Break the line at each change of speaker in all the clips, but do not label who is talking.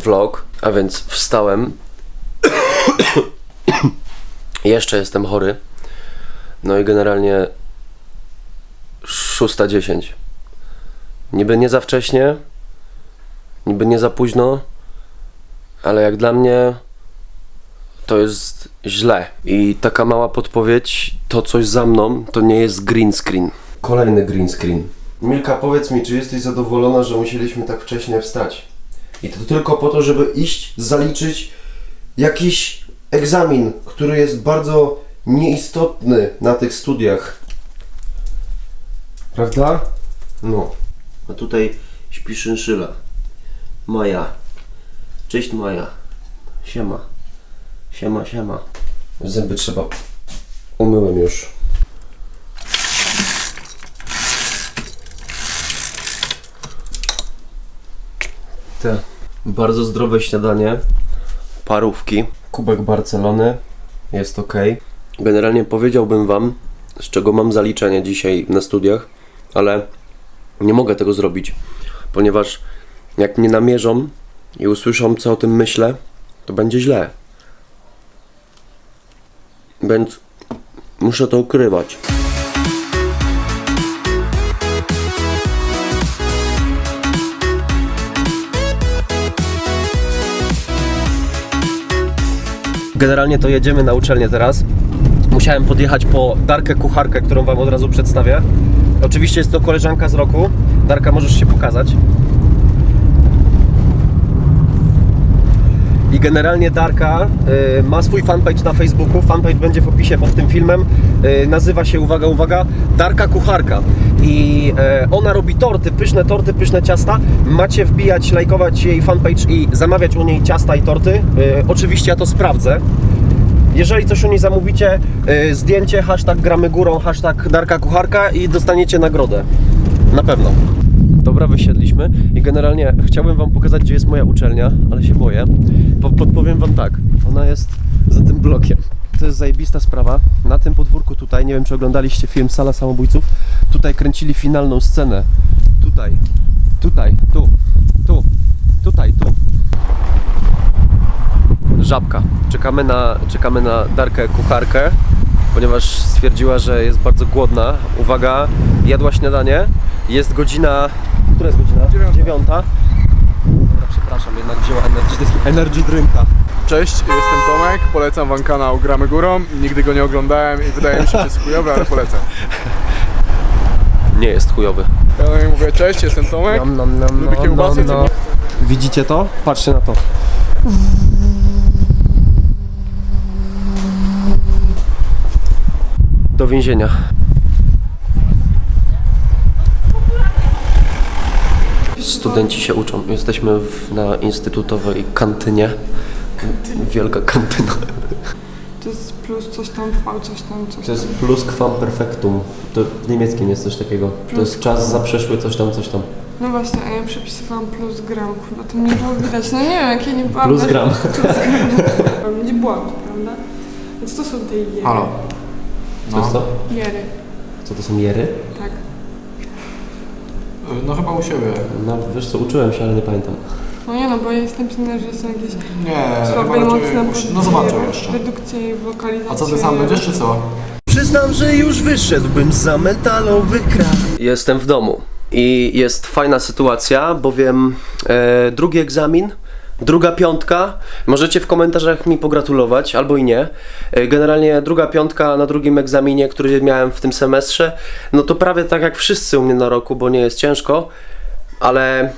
vlog, a więc wstałem. Jeszcze jestem chory. No i generalnie 6.10. Niby nie za wcześnie, niby nie za późno, ale jak dla mnie to jest źle. I taka mała podpowiedź, to coś za mną, to nie jest green screen. Kolejny green screen. Milka, powiedz mi, czy jesteś zadowolona, że musieliśmy tak wcześnie wstać? I to tylko po to, żeby iść, zaliczyć jakiś egzamin, który jest bardzo nieistotny na tych studiach. Prawda? No. A tutaj śpi szynszyla. Maja. Cześć Maja. Siema. Siema, siema. Zęby trzeba... Umyłem już. Te bardzo zdrowe śniadanie. Parówki. Kubek Barcelony. Jest ok. Generalnie powiedziałbym Wam, z czego mam zaliczenie dzisiaj na studiach, ale nie mogę tego zrobić, ponieważ jak mnie namierzą i usłyszą, co o tym myślę, to będzie źle. Więc muszę to ukrywać. Generalnie to jedziemy na uczelnię teraz. Musiałem podjechać po Darkę Kucharkę, którą Wam od razu przedstawię. Oczywiście jest to koleżanka z roku. Darka, możesz się pokazać. Generalnie Darka y, ma swój fanpage na Facebooku. Fanpage będzie w opisie pod tym filmem. Y, nazywa się, uwaga, uwaga, Darka Kucharka. I y, ona robi torty, pyszne torty, pyszne ciasta. Macie wbijać, lajkować jej fanpage i zamawiać u niej ciasta i torty. Oczywiście ja to sprawdzę. Jeżeli coś u niej zamówicie, zdjęcie, hashtag gramy górą, hashtag Darka Kucharka i dostaniecie nagrodę. Na pewno. Dobra, wysiedliśmy i generalnie chciałbym Wam pokazać, gdzie jest moja uczelnia, ale się boję. Po, podpowiem Wam tak, ona jest za tym blokiem. To jest zajebista sprawa. Na tym podwórku tutaj, nie wiem czy oglądaliście film Sala Samobójców, tutaj kręcili finalną scenę. Tutaj, tutaj, tu, tu, tutaj, tu. Żabka. Czekamy na, czekamy na Darkę Kucharkę, ponieważ stwierdziła, że jest bardzo głodna. Uwaga, jadła śniadanie. Jest godzina... Która jest godzina? Dziewiąta. Dobra, przepraszam, jednak wzięła energy, energy drinka.
Cześć, jestem Tomek, polecam wam kanał Gramy Górą. Nigdy go nie oglądałem i wydaje mi się, że jest chujowy, ale polecam.
Nie jest chujowy.
Ja do niej mówię, cześć, jestem Tomek. Lubię kiełbasy, co nie?
Widzicie to? Patrzcie na to. Do więzienia. Studenci się uczą. Jesteśmy w, na instytutowej kantynie. Wielka kantyna.
To jest plus coś tam, V, coś tam, coś
To jest plus quam perfectum. To w niemieckim jest coś takiego. To jest czas zaprzeszły coś tam, coś tam.
No właśnie, a ja przepisywałam plus gram, chyba to nie było widać. No nie wiem, jakie nie byłam.
Plus gram.
Nie byłam, prawda? Więc to są te jery.
Halo.
Co jest to?
Jery,
Co to są jery?
No chyba u siebie.
No wiesz co, uczyłem się, ale nie pamiętam.
No nie no, bo jest napisane, że są jakieś
Nie,
słabe i mocne
No zobaczę jeszcze.
redukcje i wokalizacje.
A co ty sam będziesz, czy co?
Przyznam, że już wyszedłbym za metalowy kran. Jestem w domu i jest fajna sytuacja, bowiem e, drugi egzamin, druga piątka. Możecie w komentarzach mi pogratulować, albo i nie. E, generalnie druga piątka na drugim egzaminie, który miałem w tym semestrze, no to prawie tak jak wszyscy u mnie na roku, bo nie jest ciężko, ale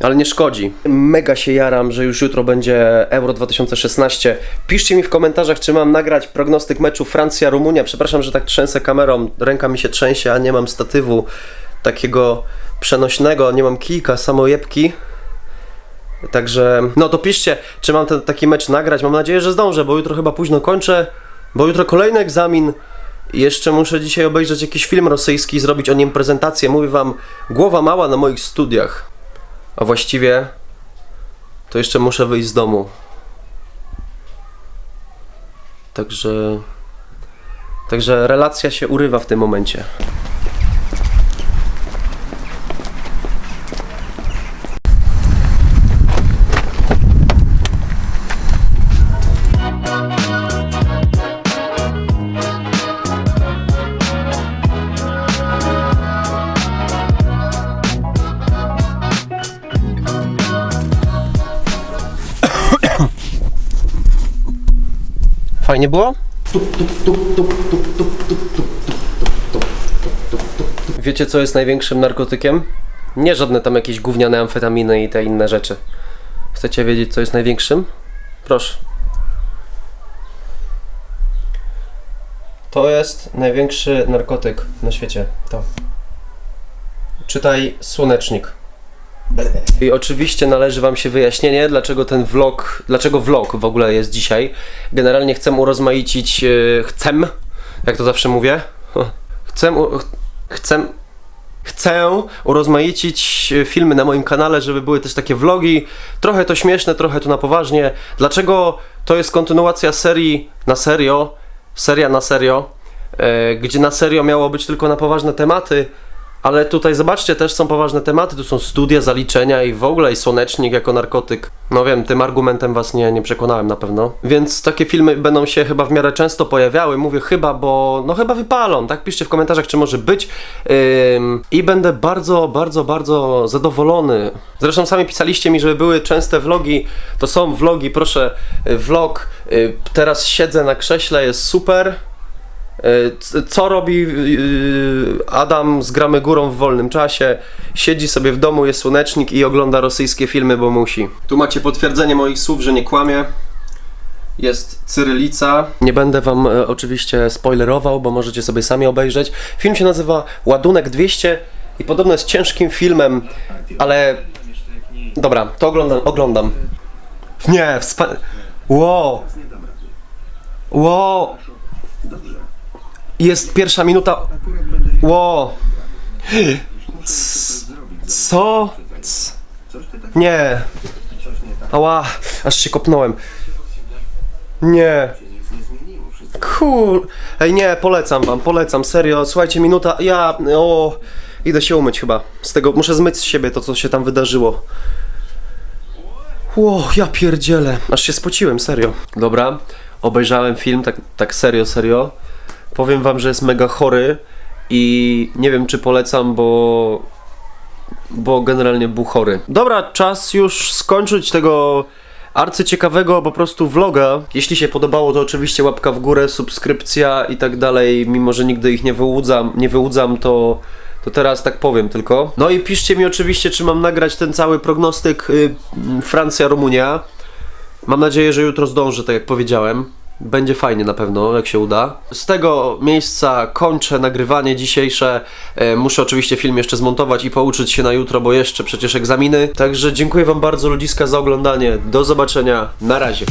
ale nie szkodzi. Mega się jaram, że już jutro będzie Euro 2016. Piszcie mi w komentarzach, czy mam nagrać prognostyk meczu Francja-Rumunia. Przepraszam, że tak trzęsę kamerą, ręka mi się trzęsie, a nie mam statywu takiego przenośnego, nie mam kijka, samojebki. Także, no to piszcie, czy mam ten taki mecz nagrać. Mam nadzieję, że zdążę, bo jutro chyba późno kończę, bo jutro kolejny egzamin. Jeszcze muszę dzisiaj obejrzeć jakiś film rosyjski i zrobić o nim prezentację. Mówię wam, głowa mała na moich studiach. A właściwie to jeszcze muszę wyjść z domu. Także. Także relacja się urywa w tym momencie. Fajnie było? Wiecie, co jest największym narkotykiem? Nie żadne tam jakieś gówniane amfetaminy i te inne rzeczy. Chcecie wiedzieć, co jest największym? Proszę. To jest największy narkotyk na świecie. To. Czytaj słonecznik. I oczywiście należy Wam się wyjaśnienie, dlaczego ten vlog, dlaczego vlog w ogóle jest dzisiaj. Generalnie chcę urozmaicić, e, chcę, jak to zawsze mówię, chcę, chcę, chcę urozmaicić e, filmy na moim kanale, żeby były też takie vlogi, trochę to śmieszne, trochę to na poważnie. Dlaczego to jest kontynuacja serii na serio, seria na serio, e, gdzie na serio miało być tylko na poważne tematy, ale tutaj zobaczcie, też są poważne tematy, tu są studia, zaliczenia i w ogóle i słonecznik jako narkotyk. No wiem, tym argumentem was nie, nie przekonałem na pewno. Więc takie filmy będą się chyba w miarę często pojawiały. Mówię chyba, bo no chyba wypalą, tak? Piszcie w komentarzach, czy może być. Ym, I będę bardzo, bardzo, bardzo zadowolony. Zresztą sami pisaliście mi, żeby były częste vlogi. To są vlogi, proszę, y, vlog. y, Teraz siedzę na krześle, jest super. E, Co robi yy, Adam z Gramy Górą w wolnym czasie? Siedzi sobie w domu, jest słonecznik i ogląda rosyjskie filmy, bo musi. Tu macie potwierdzenie moich słów, że nie kłamie. Jest cyrylica. Nie będę wam e, oczywiście spoilerował, bo możecie sobie sami obejrzeć. Film się nazywa Ładunek 200 i podobno jest ciężkim filmem, ale... Dobra, to oglądam, oglądam. Nie, wspa... Wow! Wow! Jest pierwsza minuta. Ło. Co? Nie. Ała, aż się kopnąłem. Nie. Cool. Ej, nie, polecam wam, polecam, serio. Słuchajcie, minuta. Ja. O. Idę się umyć chyba. Z tego muszę zmyć z siebie to, co się tam wydarzyło. Ło, ja pierdzielę. Aż się spociłem, serio. Dobra, obejrzałem film, tak, tak serio, serio. Powiem wam, że jest mega chory i nie wiem, czy polecam, bo bo generalnie był chory. Dobra, czas już skończyć tego arcyciekawego po prostu vloga. Jeśli się podobało, to oczywiście łapka w górę, subskrypcja i tak dalej. Mimo, że nigdy ich nie wyłudzam, nie wyłudzam, to to teraz tak powiem tylko. No i piszcie mi oczywiście, czy mam nagrać ten cały prognostyk y, Francja-Rumunia. Mam nadzieję, że jutro zdążę, tak jak powiedziałem. Będzie fajnie na pewno, jak się uda. Z tego miejsca kończę nagrywanie dzisiejsze. E, muszę oczywiście film jeszcze zmontować i pouczyć się na jutro, bo jeszcze przecież egzaminy. Także dziękuję Wam bardzo ludziska za oglądanie. Do zobaczenia. Na razie.